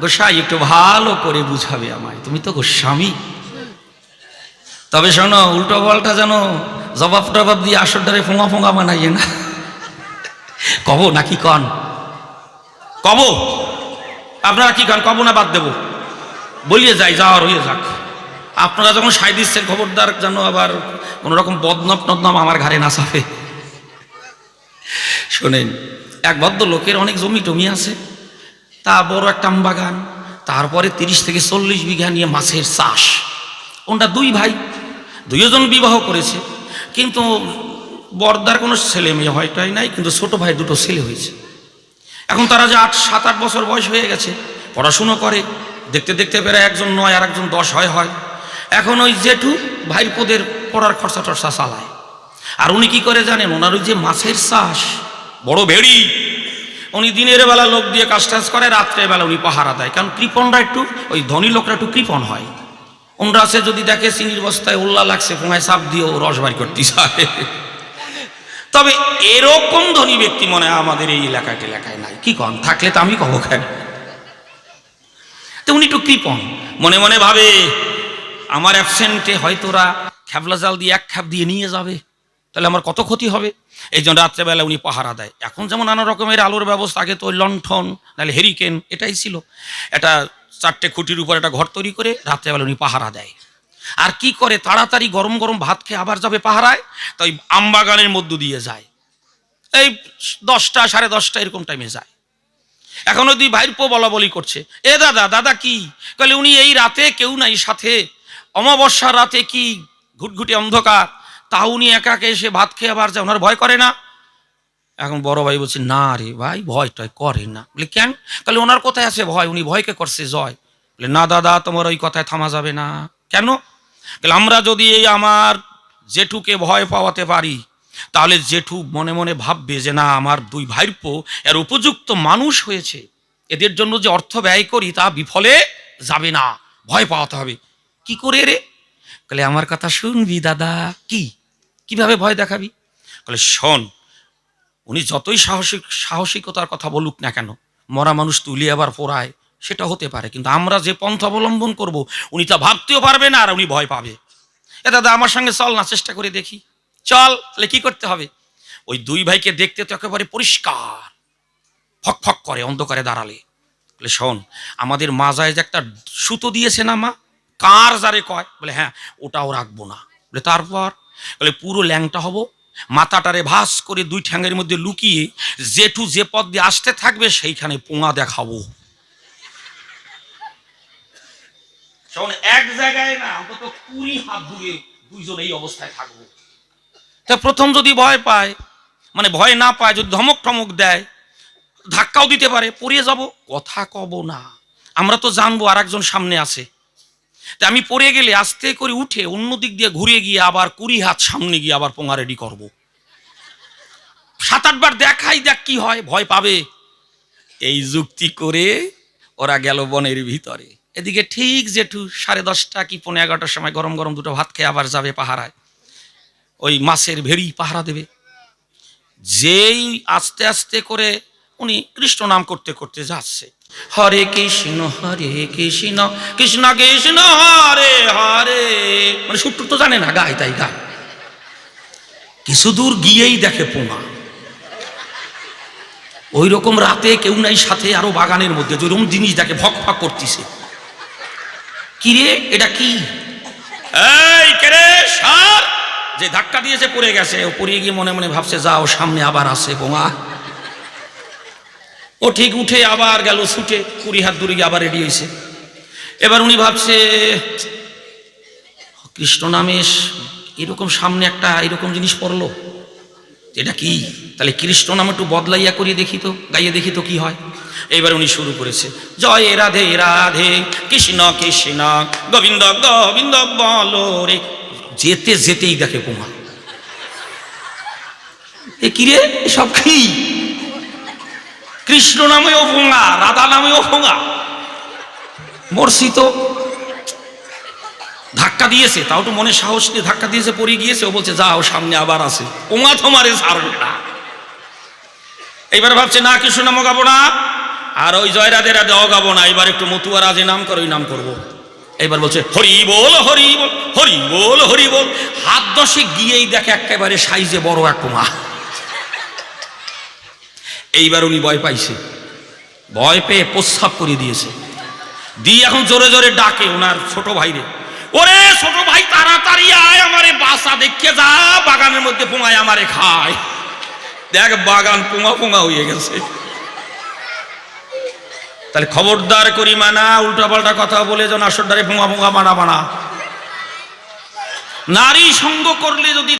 গোসাই একটু ভালো করে বুঝাবে আমায়। তুমি তো গোস্বামী। তবে শোনো, উল্টো পাল্টা যেন জবাব টবাব দিয়ে আসর দ্বারে ফোঙা ফোঙা বানাইয়ে না। কব নাকি কন? কব? আপনারা কি কন? কব না বাদ দেব। বলিয়ে যাই, যাওয়ার হয়ে যাক। আপনারা যখন সাই দিচ্ছেন খবরদার যেন আবার কোনো রকম বদনাম টদনাম আমার ঘাড়ে না চাপে। শোনেন, এক ভদ্র লোকের অনেক জমি টমি আছে। তা বড় একটা বাগান। তারপরে তিরিশ থেকে চল্লিশ বিঘা নিয়ে মাছের চাষ। ওনটা দুই ভাই, দুইজন বিবাহ করেছে। কিন্তু বর্দার কোনো ছেলে মেয়ে হয়টাই নাই, কিন্তু ছোট ভাই দুটো ছেলে হয়েছে। এখন তারা যে আট, সাত, আট বছর বয়স হয়ে গেছে, পড়াশুনো করে, দেখতে দেখতে পেরে একজন নয় আর একজন দশ হয় হয়। এখন ওই জেঠু ভাইপোদের পড়ার খরচা টরচা চালায়। আর উনি কি করে জানেন, ওনার ওই যে মাছের চাষ, বড় ভেড়ি উনি দিনের বেলা লোক দিয়ে কাজ টাজ করে রাত্রে বেলা উনি পাহারা দেয়। কারণ কৃপণরা একটু, ওই ধনী লোকরা একটু কৃপণ হয়। ওনরা আছে যদি দেখে চিনির বস্তায় উল্লা লাগছে ফোঁয়ায় চাপ দিয়েও রস বাড়ি করতে চায় তবে এরকম ধনী ব্যক্তি মনে হয় আমাদের এই এলাকায় এলাকায় নাই। কি কন? থাকলে তো আমি কব কেন? তো উনি একটু কৃপণ। মনে মনে ভাবে, আমার অ্যাবসেন্টে হয়তোরা খ্যাবলা জাল দিয়ে এক খ্যাপ দিয়ে নিয়ে যাবে। তাহলে আমার কত ক্ষতি হবে? এই জন্য রাত্রেবেলা উনি পাহারা দেয়। এখন যেমন নানা রকমের আলোর ব্যবস্থা, আগে তো লণ্ঠন, নাহলে হেরিকেন এটাই ছিল। এটা চারটে খুঁটির উপর একটা ঘর তৈরি করে রাত্রেবেলা উনি পাহারা দেয়। আর কি করে? তাড়াতাড়ি গরম গরম ভাত খেয়ে আবার যাবে পাহারায় তো ওই আমবাগানের মধ্য দিয়ে যায়। এই দশটা, সাড়ে দশটা এরকম টাইমে যায়। এখন দুই ভাইর পো বলা বলি করছে, এ দাদা দাদা কি? কলে উনি এই রাতে কেউ নাই সাথে। অমাবস্যার রাতে কি ঘুটঘুটে অন্ধকার? তা উনি একা একা এসে ভাত খেয়ে আবার যায়, ওনার ভয় করে না। এখন বড় ভাই বলছে, না রে ভাই ভয় টয় করে না। বলে, কেন? তাহলে ওনার কোথায় আছে ভয়, উনি ভয়কে করছে, জয়। বলে, না দাদা, তোমার ওই কথায় থামা যাবে না। কেন? আমরা যদি এই আমার জেঠুকে ভয় পাওয়াতে পারি, তাহলে জেঠু মনে মনে ভাববে যে, না, আমার দুই ভাইপো এর উপযুক্ত মানুষ হয়েছে। এদের জন্য যে অর্থ ব্যয় করি, তা বিফলে যাবে না, ভয় পাওয়াতে হবে। কি করে রে? তাহলে আমার কথা শুনবি দাদা, কি? কীভাবে ভয় দেখাবি? বলে, শোন, উনি যতই সাহসিক, সাহসিকতার কথা বলুক না কেন, মরা মানুষ তুলি আবার পোড়ায়, সেটা হতে পারে, কিন্তু আমরা যে পন্থা অবলম্বন করব, উনি তা ভাবতেও পারবে না আর উনি ভয় পাবে। এ দাদা, আমার সঙ্গে চল না, চেষ্টা করে দেখি। চল, তাহলে কি করতে হবে? ওই দুই ভাইকে দেখতে তো একেবারে পরিষ্কার। ফক ফক করে, অন্ধকারে দাঁড়ালে। বলে, শোন, আমাদের মাজায় যে একটা সুতো দিয়েছে না মা? কার যারে কয়? বলে হ্যাঁ ওটাও রাখব না। বলে, তারপর? বলে, পুরো ল্যাংটা হব। মাথাটারে ভাস করে দুই ঠ্যাঙের মধ্যে লুকিয়ে জেঠু যে পথ দিয়ে আসতে থাকবে, সেইখানে পোঙা দেখাবো। এক জায়গায় না, অন্তত কুড়ি হাত দূরে দুইজন এই অবস্থায় থাকব। তা প্রথম যদি ভয় পায় মানে ভয় না পায়, যদি ধমক টমক দেয়, ধাক্কাও দিতে পারে, পড়িয়ে যাব। কথা কব না। আমরা তো জানব আর একজন সামনে আছে। তা আমি পড়ে গেলে আস্তে করে উঠে অন্য দিক দিয়ে ঘুরে গিয়ে আবার কুড়ি হাত সামনে গিয়ে আবার পোঙা রেডি করব। সাত আটবার দেখাই, দেখ কি হয়, ভয় পাবে। এই যুক্তি করে ওরা গেল বনের ভিতরে। এদিকে ঠিক জেঠু, সাড়ে দশটা কি পনেরো এগারোটার সময় গরম গরম দুটো ভাত খেয়ে আবার যাবে পাহারায়। ওই মাছের ভেড়ি পাহারা দেবে। যেই আস্তে আস্তে করে উনি কৃষ্ণ নাম করতে করতে যাচ্ছে। হরে কৃষ্ণ হরে কৃষ্ণ কৃষ্ণ কৃষ্ণ, হরে হরে। মানে সুট্টু তো জানে না, গায় তাই গায়। কিছু দূর গিয়েই দেখে পোঙা। ওই রকম রাতে কেউ নাই সাথে, আরও বাগানের মধ্যে, যেরকম জিনিস দেখে ভক ফক করতেছে। কিরে এটা কি? যে ধাক্কা দিয়েছে, পড়ে গেছে, ও পড়ে গিয়ে মনে মনে ভাবছে, যাও, সামনে আবার আসে বোমা ও ঠিক উঠে আবার গেল ছুটে, কুড়ি হাত দূরে গিয়ে আবার রেডি হয়েছে এবার উনি ভাবছে, কৃষ্ণ নামেশ, এরকম সামনে একটা এরকম জিনিস পড়ল। এটা কি? তাহলে কৃষ্ণ নাম একটু বদলাইয়া করিয়ে দেখি তো, গাইয়ে দেখি তো কি হয়। এইবার উনি শুরু করেছে, জয় রাধে রাধে, কৃষ্ণ কৃষ্ণ, গোবিন্দ গোবিন্দ বল রে। যেতে যেতেই দেখে কুমা এ কিরে সব কি? কৃষ্ণ নামেও ফোঙা রাধা নামেও ফোঙা মরছি তো ধাক্কা দিয়েছে, তাও তো মনে সাহস নিয়ে ধাক্কা দিয়েছে, পড়ে গিয়েছে, ও বলছে, যাও, সামনে আবার আছে ওমা তোমারে না। এইবার ভাবছে, না, কৃষ্ণ নাম গাবো না। আর ওই জয়রাদেরা দেওয়া গাবো না। এবার একটু মতুয়া রাজে নাম করে, ওই নাম করব। এবার বলছে, হরি বল হরি বল হরি বল হরি বল। হাত দশে গিয়েই দেখে একেবারে সাইজে বড় এক মা এইবার উনি ভয় পাইছে। ভয় পেয়ে প্রস্রাব করে দিয়েছে। দিয়ে এখন জোরে জোরে ডাকে ওনার ছোট ভাইরে। ওরে ছোট ভাই, তাড়াতাড়ি আয় আমারে, বাসা দেখে যা, বাগানের মধ্যে পোঙায় আমারে খায়। দেখ, বাগান পোঙা পোঙা হয়ে গেছে। তাহলে খবরদার করি মানা, উল্টাপাল্টা কথা বলে যেন আসরদারে পোঙা পোঙা মানা মানা। নারী সঙ্গ করলে যদি